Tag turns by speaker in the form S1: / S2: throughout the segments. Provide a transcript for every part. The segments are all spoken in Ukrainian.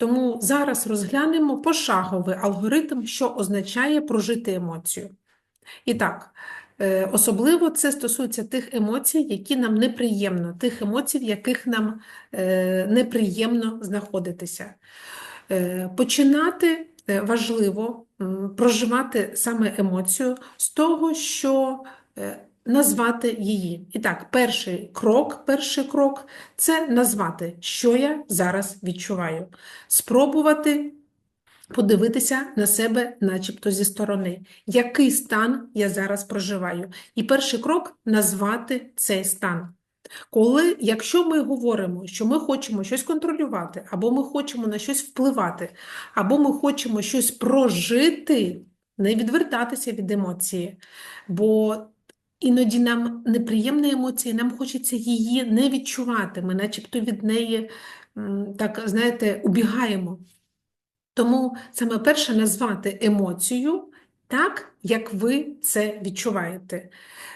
S1: Тому зараз розглянемо пошаговий алгоритм, що означає прожити емоцію. І так, е, особливо це стосується тих емоцій, які нам неприємно, тих емоцій, в яких нам е, неприємно знаходитися. Е, Починати важливо проживати саме емоцію з того, що назвати її. І так, перший крок, перший крок це назвати, що я зараз відчуваю. Спробувати подивитися на себе, начебто зі сторони, який стан я зараз проживаю. І перший крок назвати цей стан. Коли, якщо ми говоримо, що ми хочемо щось контролювати, або ми хочемо на щось впливати, або ми хочемо щось прожити, не відвертатися від емоції, бо іноді нам неприємна емоція, нам хочеться її не відчувати, ми начебто від неї, так, знаєте, убігаємо. Тому саме перше назвати емоцію так, як ви це відчуваєте.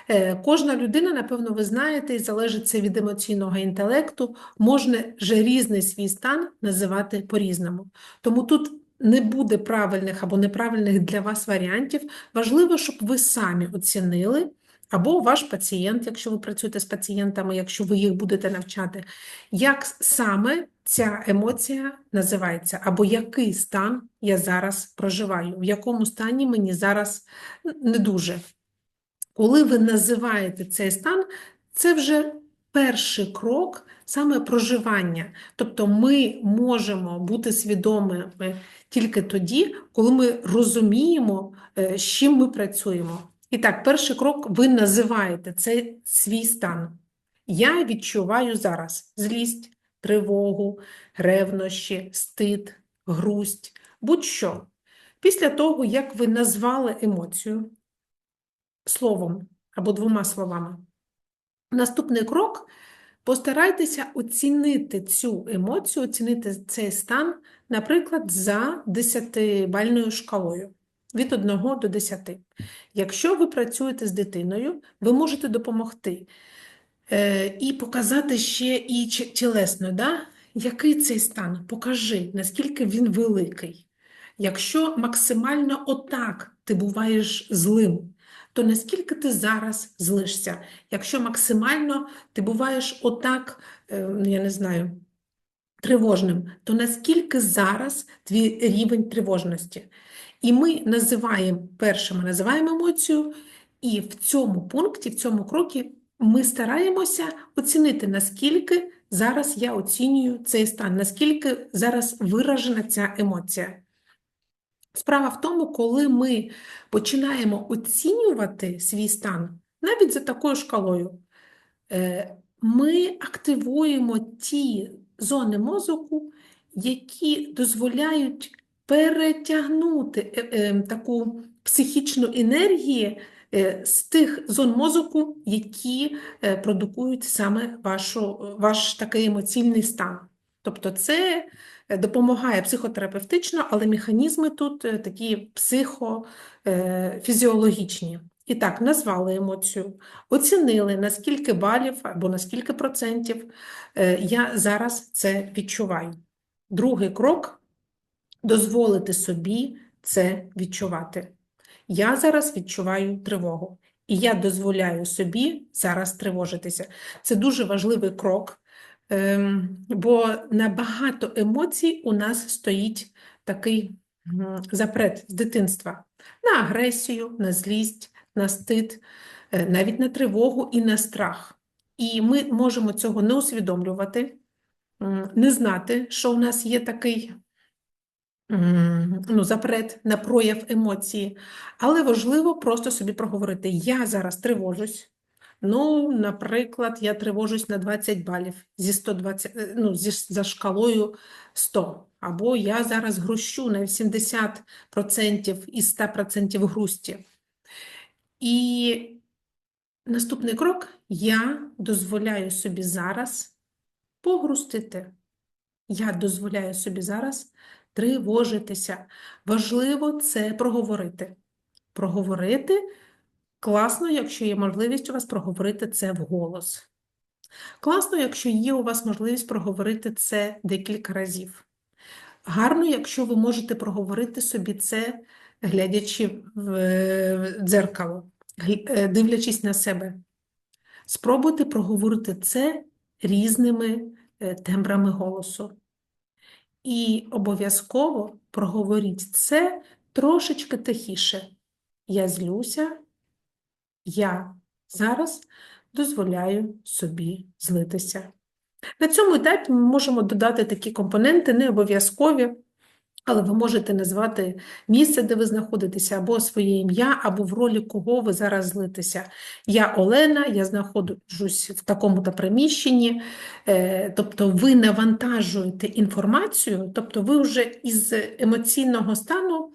S1: Е, Кожна людина, напевно, ви знаєте, і залежить це від емоційного інтелекту, можна же різний свій стан називати по-різному. Тому тут не буде правильних або неправильних для вас варіантів. Важливо, щоб ви самі оцінили, або ваш пацієнт, якщо ви працюєте з пацієнтами, якщо ви їх будете навчати, як саме ця емоція називається, або який стан я зараз проживаю, в якому стані мені зараз не дуже. Коли ви називаєте цей стан, це вже перший крок саме проживання. Тобто ми можемо бути свідомими тільки тоді, коли ми розуміємо, е, з чим ми працюємо. І так, перший крок ви називаєте цей свій стан. Я відчуваю зараз злість, тривогу, ревнощі, стид, грусть, будь-що. Після того, як ви назвали емоцію, словом або двома словами. Наступний крок постарайтеся оцінити цю емоцію, оцінити цей стан, наприклад, за 10-бальною шкалою від 1 до 10. Якщо ви працюєте з дитиною, ви можете допомогти е, і показати ще і тілесно, да? який цей стан, покажи, наскільки він великий. Якщо максимально отак ти буваєш злим, то наскільки ти зараз злишся? Якщо максимально ти буваєш отак, е, я не знаю, тривожним, то наскільки зараз твій рівень тривожності? І ми називаємо, перше, ми називаємо емоцію, і в цьому пункті, в цьому крокі ми стараємося оцінити, наскільки зараз я оцінюю цей стан, наскільки зараз виражена ця емоція. Справа в тому, коли ми починаємо оцінювати свій стан, навіть за такою шкалою, е, ми активуємо ті зони мозку, які дозволяють перетягнути е, е, таку психічну енергію е, з тих зон мозку, які продукують саме вашу, ваш такий емоційний стан. Тобто це допомагає психотерапевтично, але механізми тут такі психофізіологічні. І так, назвали емоцію, оцінили, на скільки балів або на скільки процентів я зараз це відчуваю. Другий крок дозволити собі це відчувати. Я зараз відчуваю тривогу, і я дозволяю собі зараз тривожитися. Це дуже важливий крок, ем, бо на багато емоцій у нас стоїть такий запрет з дитинства на агресію, на злість, на стид, е, навіть на тривогу і на страх. І ми можемо цього не усвідомлювати, не знати, що у нас є такий ну, запрет на прояв емоції, але важливо просто собі проговорити: я зараз тривожусь. Ну, наприклад, я тривожусь на 20 балів зі 120, е, ну, зі, за шкалою 100. Або я зараз грущу на 70% із 100% грусті. І наступний крок я дозволяю собі зараз погрустити. Я дозволяю собі зараз тривожитися. Важливо це проговорити. Проговорити класно, якщо є можливість у вас проговорити це вголос. Класно, якщо є у вас можливість проговорити це декілька разів. Гарно, якщо ви можете проговорити собі це, глядячи в е, дзеркало, е, дивлячись на себе. Спробуйте проговорити це різними е, тембрами голосу. І обов'язково проговоріть це трошечки тихіше. Я злюся, я зараз дозволяю собі злитися. На цьому етапі ми можемо додати такі компоненти, не обов'язкові, але ви можете назвати місце, де ви знаходитеся, або своє ім'я, або в ролі кого ви зараз злитеся. Я Олена, я знаходжусь в такому-то приміщенні, Е, тобто ви навантажуєте інформацію, тобто ви вже із емоційного стану,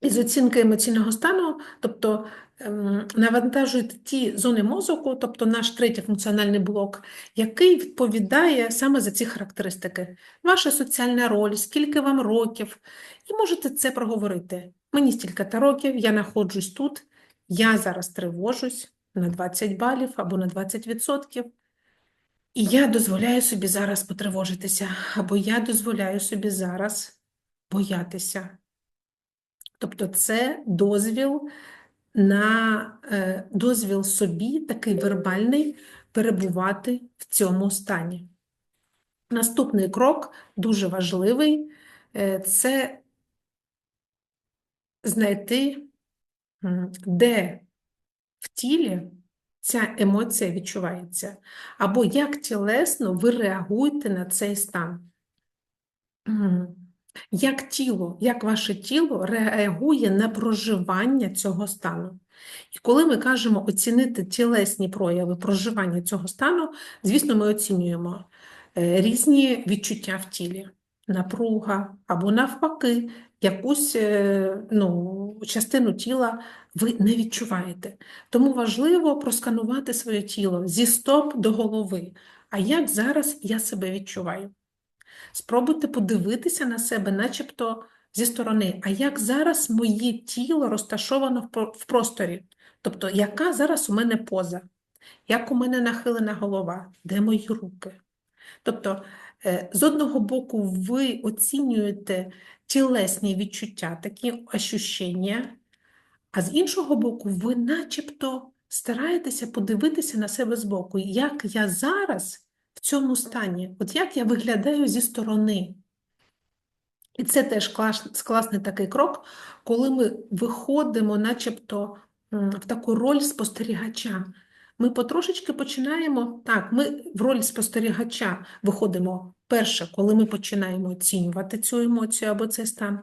S1: із оцінки емоційного стану, тобто ем, навантажуєте ті зони мозку, тобто наш третій функціональний блок, який відповідає саме за ці характеристики. Ваша соціальна роль, скільки вам років, і можете це проговорити. Мені стільки-то років, я знаходжусь тут, я зараз тривожусь на 20 балів або на 20%. І я дозволяю собі зараз потривожитися, або я дозволяю собі зараз боятися. Тобто це дозвіл на е, дозвіл собі, такий вербальний, перебувати в цьому стані. Наступний крок дуже важливий е, це знайти, де в тілі ця емоція відчувається, або як тілесно ви реагуєте на цей стан. Як тіло, як ваше тіло реагує на проживання цього стану. І коли ми кажемо оцінити тілесні прояви проживання цього стану, звісно, ми оцінюємо е, різні відчуття в тілі, напруга або навпаки, якусь е, ну, частину тіла ви не відчуваєте. Тому важливо просканувати своє тіло зі стоп до голови. А як зараз я себе відчуваю? Спробуйте подивитися на себе, начебто зі сторони, а як зараз моє тіло розташовано в просторі? Тобто, яка зараз у мене поза? Як у мене нахилена голова? Де мої руки? Тобто, е, з одного боку, ви оцінюєте тілесні відчуття, такі ощущення, а з іншого боку, ви начебто стараєтеся подивитися на себе збоку, як я зараз в цьому стані, от як я виглядаю зі сторони. І це теж клас, класний такий крок, коли ми виходимо начебто в таку роль спостерігача. Ми потрошечки починаємо, так, ми в роль спостерігача виходимо перше, коли ми починаємо оцінювати цю емоцію або цей стан.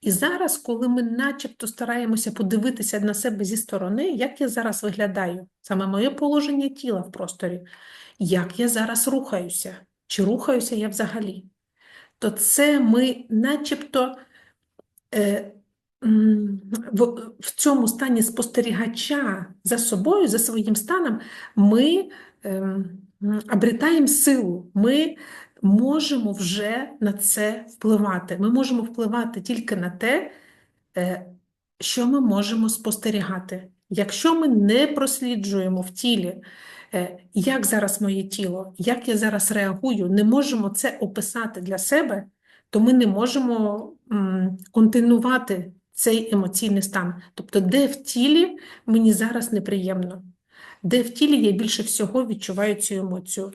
S1: І зараз, коли ми начебто стараємося подивитися на себе зі сторони, як я зараз виглядаю, саме моє положення тіла в просторі, як я зараз рухаюся, чи рухаюся я взагалі, то це ми начебто е, в, в цьому стані спостерігача за собою, за своїм станом, ми м, обретаємо силу, ми можемо вже на це впливати. Ми можемо впливати тільки на те, е, що ми можемо спостерігати. Якщо ми не просліджуємо в тілі, е, як зараз моє тіло, як я зараз реагую, не можемо це описати для себе, то ми не можемо континувати цей емоційний стан. Тобто, де в тілі мені зараз неприємно, де в тілі я більше всього відчуваю цю емоцію.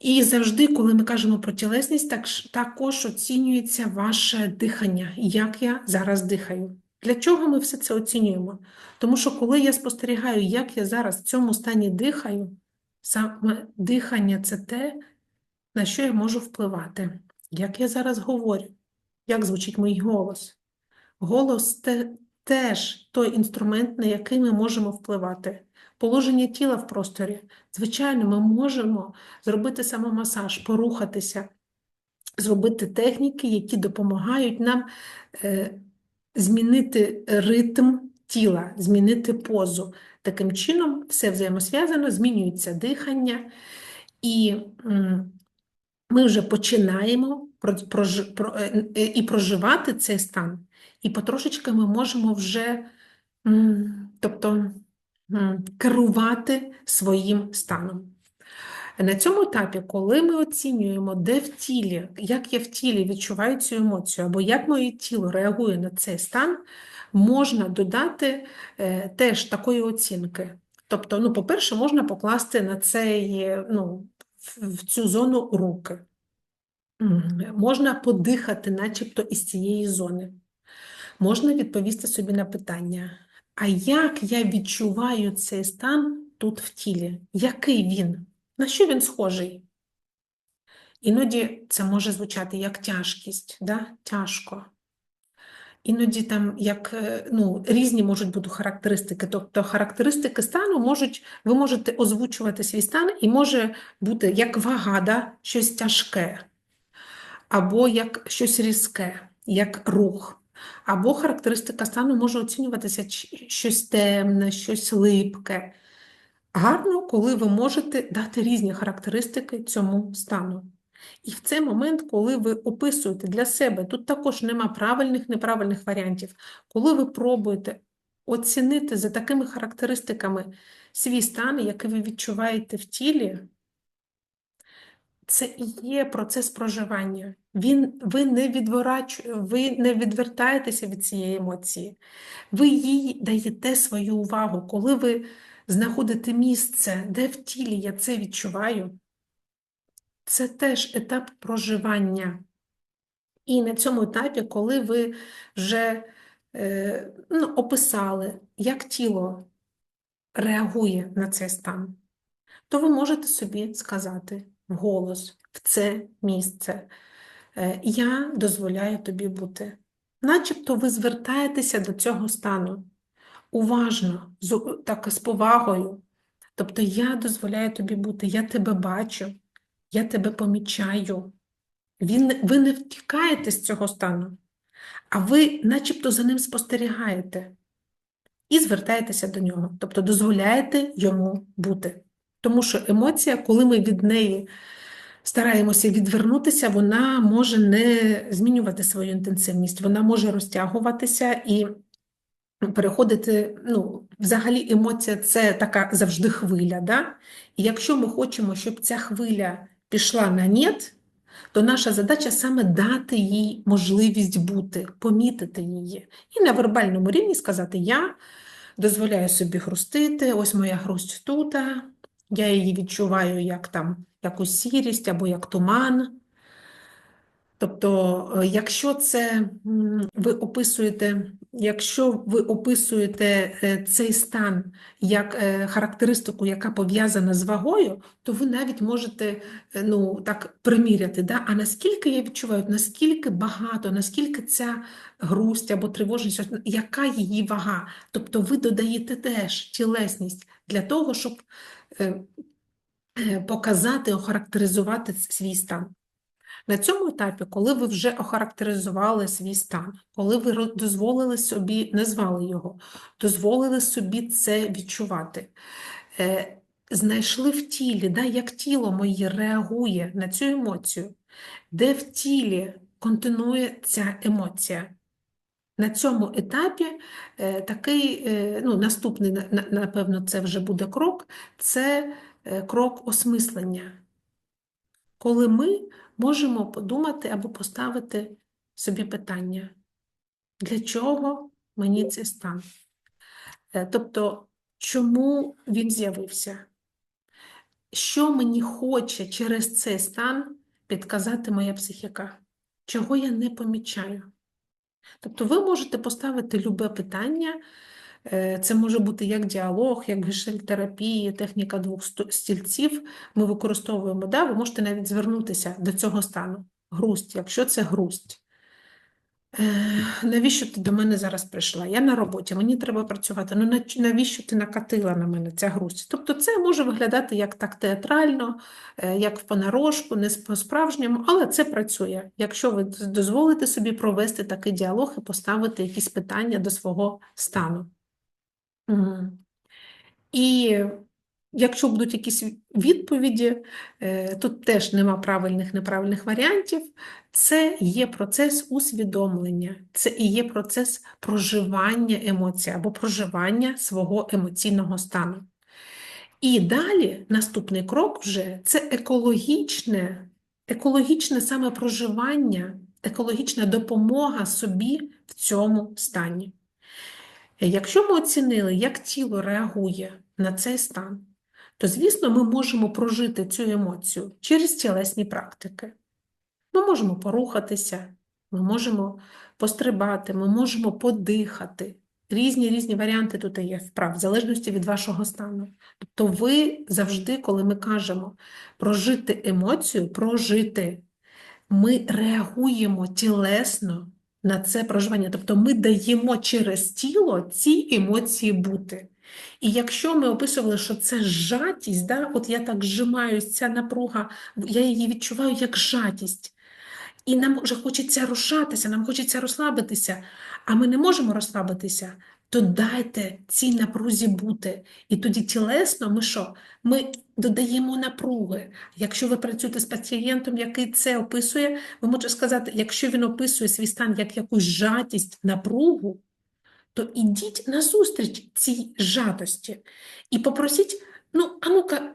S1: І завжди, коли ми кажемо про тілесність, так, також оцінюється ваше дихання, як я зараз дихаю. Для чого ми все це оцінюємо? Тому що коли я спостерігаю, як я зараз в цьому стані дихаю, саме дихання це те, на що я можу впливати. Як я зараз говорю, як звучить мій голос. Голос те, теж той інструмент, на який ми можемо впливати. Положення тіла в просторі. Звичайно, ми можемо зробити самомасаж, порухатися, зробити техніки, які допомагають нам е, змінити ритм тіла, змінити позу. Таким чином, все взаємосв'язано, змінюється дихання, і ми вже починаємо е, і проживати цей стан. І потрошечки ми можемо вже тобто, керувати своїм станом. На цьому етапі, коли ми оцінюємо, де в тілі, як я в тілі відчуваю цю емоцію, або як моє тіло реагує на цей стан, можна додати е, теж такої оцінки. Тобто, ну, по-перше, можна покласти на цей, ну, в цю зону руки. Можна подихати, начебто, із цієї зони. Можна відповісти собі на питання, а як я відчуваю цей стан тут в тілі? Який він? На що він схожий? Іноді це може звучати як тяжкість, да? тяжко. Іноді там як е, ну, різні можуть бути характеристики. Тобто характеристики стану можуть, ви можете озвучувати свій стан, і може бути як вага, да? щось тяжке, або як щось різке, як рух. Або характеристика стану може оцінюватися щось темне, щось липке. Гарно, коли ви можете дати різні характеристики цьому стану. І в цей момент, коли ви описуєте для себе, тут також нема правильних, неправильних варіантів, коли ви пробуєте оцінити за такими характеристиками свій стан, який ви відчуваєте в тілі, це і є процес проживання. Він, ви, не відворач... ви не відвертаєтеся від цієї емоції, ви їй даєте свою увагу. Коли ви знаходите місце, де в тілі я це відчуваю, це теж етап проживання. І на цьому етапі, коли ви вже е, ну, описали, як тіло реагує на цей стан, то ви можете собі сказати вголос в це місце. е, Я дозволяю тобі бути. Начебто ви звертаєтеся до цього стану уважно, так з повагою. Тобто я дозволяю тобі бути, я тебе бачу, я тебе помічаю. Він, ви не втікаєте з цього стану, а ви начебто за ним спостерігаєте і звертаєтеся до нього, тобто дозволяєте йому бути. Тому що емоція, коли ми від неї стараємося відвернутися, вона може не змінювати свою інтенсивність, вона може розтягуватися і переходити, ну, взагалі емоція це така завжди хвиля, да? І якщо ми хочемо, щоб ця хвиля пішла на нет, то наша задача саме дати їй можливість бути, помітити її. І на вербальному рівні сказати: Я дозволяю собі хрустити, ось моя хрусть тут, я її відчуваю як там якусь сірість або як туман. Тобто, е, якщо це ви описуєте, якщо ви описуєте е, цей стан як е, характеристику, яка пов'язана з вагою, то ви навіть можете е, ну, так приміряти, да? а наскільки я відчуваю, наскільки багато, наскільки ця грусть або тривожність, яка її вага? Тобто ви додаєте теж тілесність для того, щоб показати, охарактеризувати свій стан. На цьому етапі, коли ви вже охарактеризували свій стан, коли ви дозволили собі, назвали його, дозволили собі це відчувати, е, знайшли в тілі, да, як тіло моє реагує на цю емоцію, де в тілі континує ця емоція. На цьому етапі е, такий, е, ну, наступний, на- на- напевно, це вже буде крок, це крок осмислення коли ми можемо подумати або поставити собі питання, для чого мені цей стан? Е, Тобто, чому він з'явився? Що мені хоче через цей стан підказати моя психіка? Чого я не помічаю? Тобто ви можете поставити любе питання, Це може бути як діалог, як гештальтерапія, техніка двох стільців. Ми використовуємо, да? ви можете навіть звернутися до цього стану. Грусть, якщо це грусть. Е, Навіщо ти до мене зараз прийшла? Я на роботі, мені треба працювати. Ну навіщо ти накатила на мене ця грусть? Тобто це може виглядати як так театрально, е, як в понарошку, не по-справжньому, але це працює. Якщо ви дозволите собі провести такий діалог і поставити якісь питання до свого стану. І якщо будуть якісь відповіді, е, тут теж нема правильних, неправильних варіантів. Це є процес усвідомлення, це і є процес проживання емоцій або проживання свого емоційного стану. І далі наступний крок вже це екологічне, екологічне саме проживання, екологічна допомога собі в цьому стані. Якщо ми оцінили, як тіло реагує на цей стан, то, звісно, ми можемо прожити цю емоцію через тілесні практики. Ми можемо порухатися, ми можемо пострибати, ми можемо подихати. Різні різні варіанти тут є вправ, в залежності від вашого стану. Тобто ви завжди, коли ми кажемо прожити емоцію, прожити, ми реагуємо тілесно на це проживання. Тобто ми даємо через тіло ці емоції бути. І якщо ми описували, що це жатість, да, от я так зжимаюсь, ця напруга, я її відчуваю як жатість. І нам вже хочеться рушатися, нам хочеться розслабитися, а ми не можемо розслабитися, то дайте цій напрузі бути. І тоді тілесно ми що? Ми додаємо напруги. Якщо ви працюєте з пацієнтом, який це описує, ви можете сказати, якщо він описує свій стан як якусь жатість, напругу, то ідіть назустріч цій жатості і попросіть, ну, а ну-ка,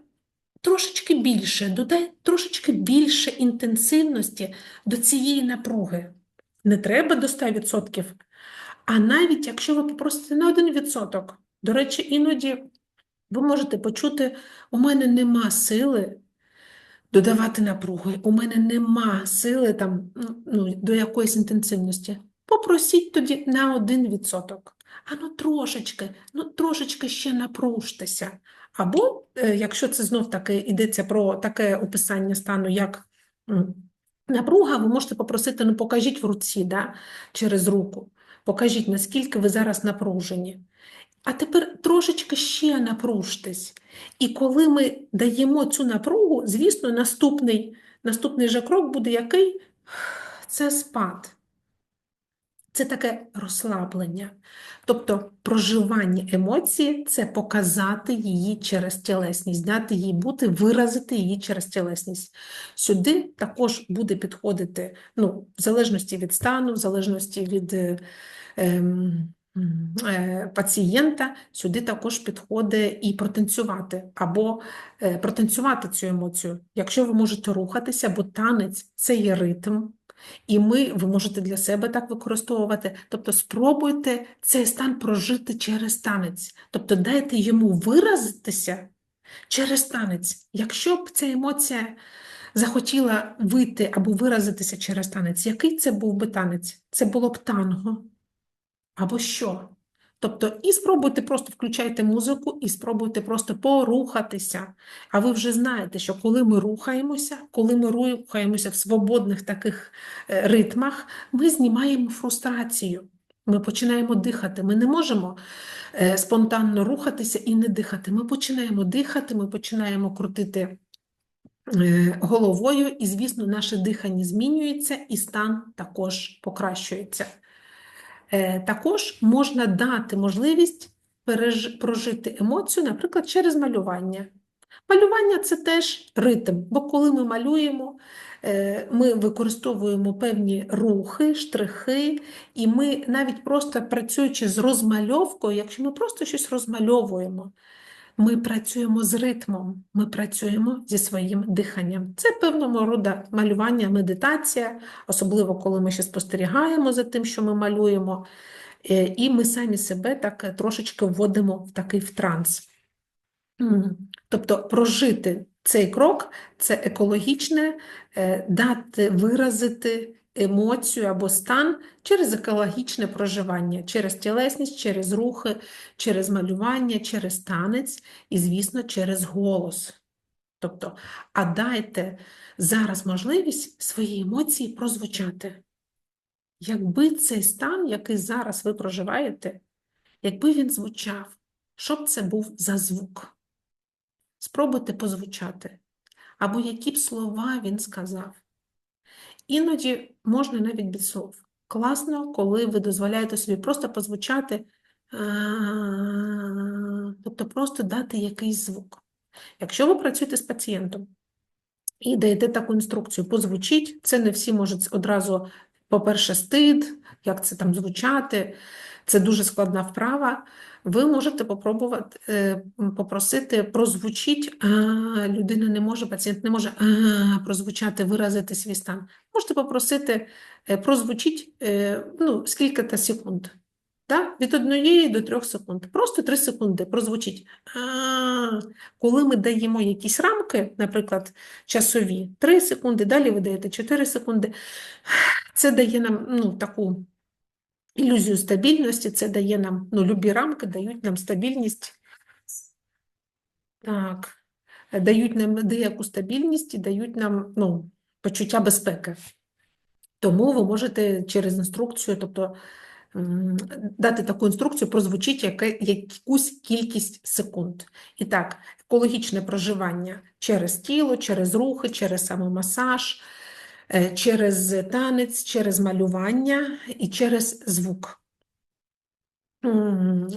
S1: трошечки більше, додай трошечки більше інтенсивності до цієї напруги. Не треба до 100%, а навіть якщо ви попросите на 1%, до речі, іноді ви можете почути, у мене нема сили додавати напруги, у мене нема сили там, ну, до якоїсь інтенсивності. Попросіть тоді на 1%. А ну трошечки, ну трошечки ще напружтеся. Або, е, якщо це знов таки йдеться про таке описання стану, як напруга, ви можете попросити, ну покажіть в руці, да, через руку. Покажіть, наскільки ви зараз напружені. А тепер трошечки ще напружтесь. І коли ми даємо цю напругу, звісно, наступний, наступний же крок буде який? Це спад. Це таке розслаблення. Тобто проживання емоції це показати її через тілесність, дати їй бути, виразити її через тілесність. Сюди також буде підходити, ну, в залежності від стану, в залежності від е, ем, е, пацієнта, сюди також підходить і протанцювати, або е, протанцювати цю емоцію. Якщо ви можете рухатися, бо танець це є ритм. І ми, ви можете для себе так використовувати. Тобто спробуйте цей стан прожити через танець. Тобто дайте йому виразитися через танець. Якщо б ця емоція захотіла вийти або виразитися через танець, який це був би танець? Це було б танго. Або що? Тобто, і спробуйте просто включайте музику, і спробуйте просто порухатися. А ви вже знаєте, що коли ми рухаємося, коли ми рухаємося в свободних таких е, ритмах, ми знімаємо фрустрацію. Ми починаємо дихати. Ми не можемо е, спонтанно рухатися і не дихати. Ми починаємо дихати, ми починаємо крутити е, головою, і, звісно, наше дихання змінюється, і стан також покращується. Е, також можна дати можливість прожити емоцію, наприклад, через малювання. Малювання це теж ритм, бо коли ми малюємо, е, ми використовуємо певні рухи, штрихи, і ми навіть просто працюючи з розмальовкою, якщо ми просто щось розмальовуємо, ми працюємо з ритмом, ми працюємо зі своїм диханням. Це певного роду малювання, медитація, особливо коли ми ще спостерігаємо за тим, що ми малюємо, е, і ми самі себе так трошечки вводимо в такий в транс. Тобто прожити цей крок це екологічне, е, дати виразити емоцію або стан через екологічне проживання, через тілесність, через рухи, через малювання, через танець і, звісно, через голос. Тобто, а дайте зараз можливість свої емоції прозвучати. Якби цей стан, який зараз ви проживаєте, якби він звучав, що б це був за звук? Спробуйте позвучати. Або які б слова він сказав. Іноді можна навіть без слов. Класно, коли ви дозволяєте собі просто позвучати, тобто просто дати якийсь звук. Якщо ви працюєте з пацієнтом і даєте таку інструкцію, позвучіть, це не всі можуть одразу, по-перше, стид, як це там звучати. Це дуже складна вправа. Ви можете попробувати е, попросити прозвучіть, а, людина не може, пацієнт не може а, прозвучати, виразити свій стан. Можете попросити е, прозвучіть е, ну, скільки-то секунд. Да? Від однієї до трьох секунд. Просто три секунди прозвучить. А, коли ми даємо якісь рамки, наприклад, часові, три секунди, далі ви даєте 4 секунди, це дає нам ну, таку ілюзію стабільності, це дає нам, ну, любі рамки дають нам стабільність. Так, дають нам деяку стабільність і дають нам ну, почуття безпеки. Тому ви можете через інструкцію, тобто дати таку інструкцію, прозвучить яке, якусь кількість секунд. І так, екологічне проживання через тіло, через рухи, через самомасаж, через танець, через малювання і через звук,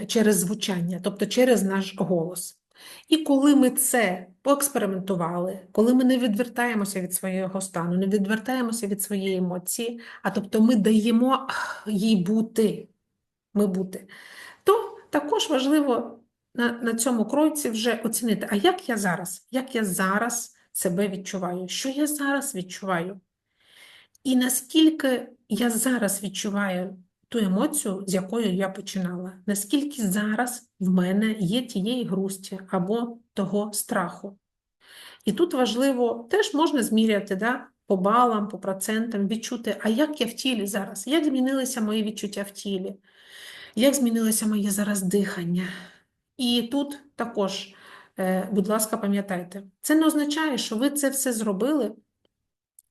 S1: через звучання, тобто через наш голос. І коли ми це поекспериментували, коли ми не відвертаємося від свого стану, не відвертаємося від своєї емоції, а тобто ми даємо їй бути, ми бути, то також важливо на, на цьому кроці вже оцінити, а як я зараз, як я зараз себе відчуваю, що я зараз відчуваю, і наскільки я зараз відчуваю ту емоцію, з якою я починала, наскільки зараз в мене є тієї грусті або того страху. І тут важливо, теж можна зміряти да, по балам, по процентам, відчути, а як я в тілі зараз, як змінилися мої відчуття в тілі, як змінилося моє зараз дихання. І тут також, е, будь ласка, пам'ятайте, це не означає, що ви це все зробили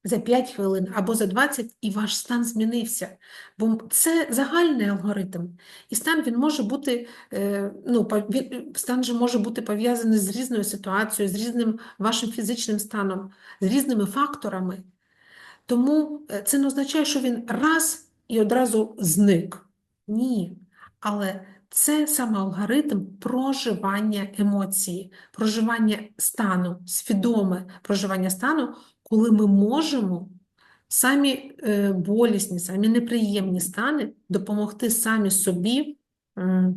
S1: за 5 хвилин або за 20, і ваш стан змінився. Бо це загальний алгоритм. І стан він може бути, е, ну, стан же може бути пов'язаний з різною ситуацією, з різним вашим фізичним станом, з різними факторами. Тому е, це не означає, що він раз і одразу зник. Ні. Але це саме алгоритм проживання емоції, проживання стану, свідоме проживання стану, коли ми можемо самі е, болісні, самі неприємні стани допомогти самі собі. Е,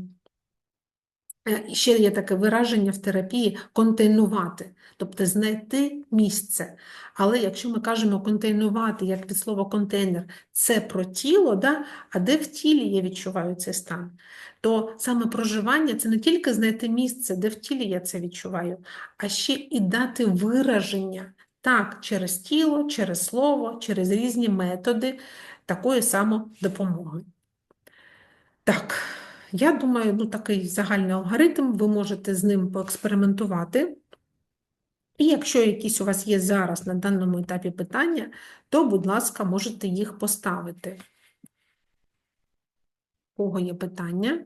S1: і Ще є таке вираження в терапії контейнувати, тобто знайти місце. Але якщо ми кажемо контейнувати, як від слова контейнер, це про тіло, да? а де в тілі я відчуваю цей стан, то саме проживання це не тільки знайти місце, де в тілі я це відчуваю, а ще і дати вираження так, через тіло, через слово, через різні методи такої самодопомоги. Так, я думаю, ну такий загальний алгоритм, ви можете з ним поекспериментувати. І якщо якісь у вас є зараз на даному етапі питання, то, будь ласка, можете їх поставити. У кого є питання?